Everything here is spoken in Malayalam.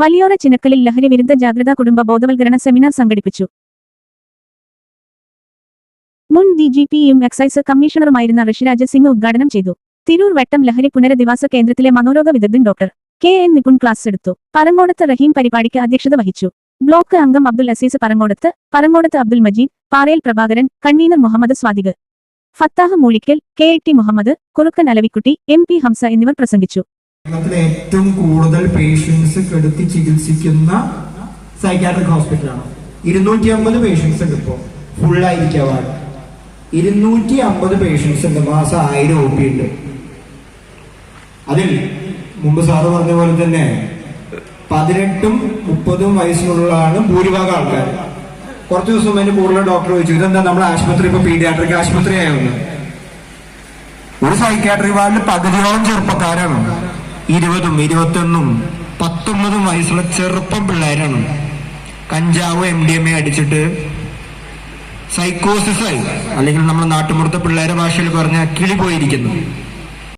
വലിയോറ ചിനക്കലിൽ ലഹരി വിരുദ്ധ ജാഗ്രതാ കുടുംബ ബോധവൽക്കരണ സെമിനാർ സംഘടിപ്പിച്ചു. മുൻ ഡി ജി പിയും എക്സൈസ് കമ്മീഷണറുമായിരുന്ന ഋഷിരാജ് സിംഗ് ഉദ്ഘാടനം ചെയ്തു. തിരൂർ വട്ടം ലഹരി പുനരധിവാസ കേന്ദ്രത്തിലെ മനോരോഗ വിദഗ്ധൻ doctor K N Nipun class എടുത്തു. പറങ്ങോടത്ത് റഹീം പരിപാടിക്ക് അധ്യക്ഷത വഹിച്ചു. ബ്ലോക്ക് അംഗം Abdul Azeez Parangodath Parangodath Abdul Majeed Parayil Prabhakaran convener Muhammad Sadiq Fathah Moolikkal K T Muhammad Kurukkan Alavikutty M P Hamza എന്നിവർ പ്രസംഗിച്ചു. കേരളത്തിലെ ഏറ്റവും കൂടുതൽ പേഷ്യൻസ് കെടുത്തി ചികിത്സിക്കുന്ന സൈക്കാട്രിക് ഹോസ്പിറ്റലാണ് ഇരുന്നൂറ്റി അമ്പത് പേഷ്യൻസ് ഉണ്ട് ഇപ്പോൾ ഫുള്ളായിരിക്കുക വാർഡ്. ഇരുന്നൂറ്റി അമ്പത് പേഷ്യൻസ് ഉണ്ട്. മാസം ആയിരം ഒ പി ഉണ്ട്. അതിൽ മുമ്പ് സാറ് പറഞ്ഞ പോലെ തന്നെ പതിനെട്ടും മുപ്പതും വയസ്സിനുള്ളതാണ് ഭൂരിഭാഗം ആൾക്കാർ. കുറച്ച് ദിവസം അതിന് കൂടുതൽ ഡോക്ടർ ചോദിച്ചു ഇതെന്താ നമ്മുടെ ആശുപത്രി ഇപ്പൊ പീഡിയാട്രിക് ആശുപത്രി ആയിരുന്നു ഒരു സൈക്കാട്രിക് വാർഡിൽ പകുതിയോളം ചെറുപ്പക്കാരാണ്. ഇരുപതും ഇരുപത്തൊന്നും പത്തൊമ്പതും വയസ്സുള്ള ചെറുപ്പം പിള്ളേരാണ്. കഞ്ചാവ് എം ഡി എം എ അടിച്ചിട്ട് സൈക്കോസിസായി അല്ലെങ്കിൽ നമ്മുടെ നാട്ടുമ്പുറത്തെ പിള്ളേരെ ഭാഷയിൽ പറഞ്ഞ കിളി പോയിരിക്കുന്നു.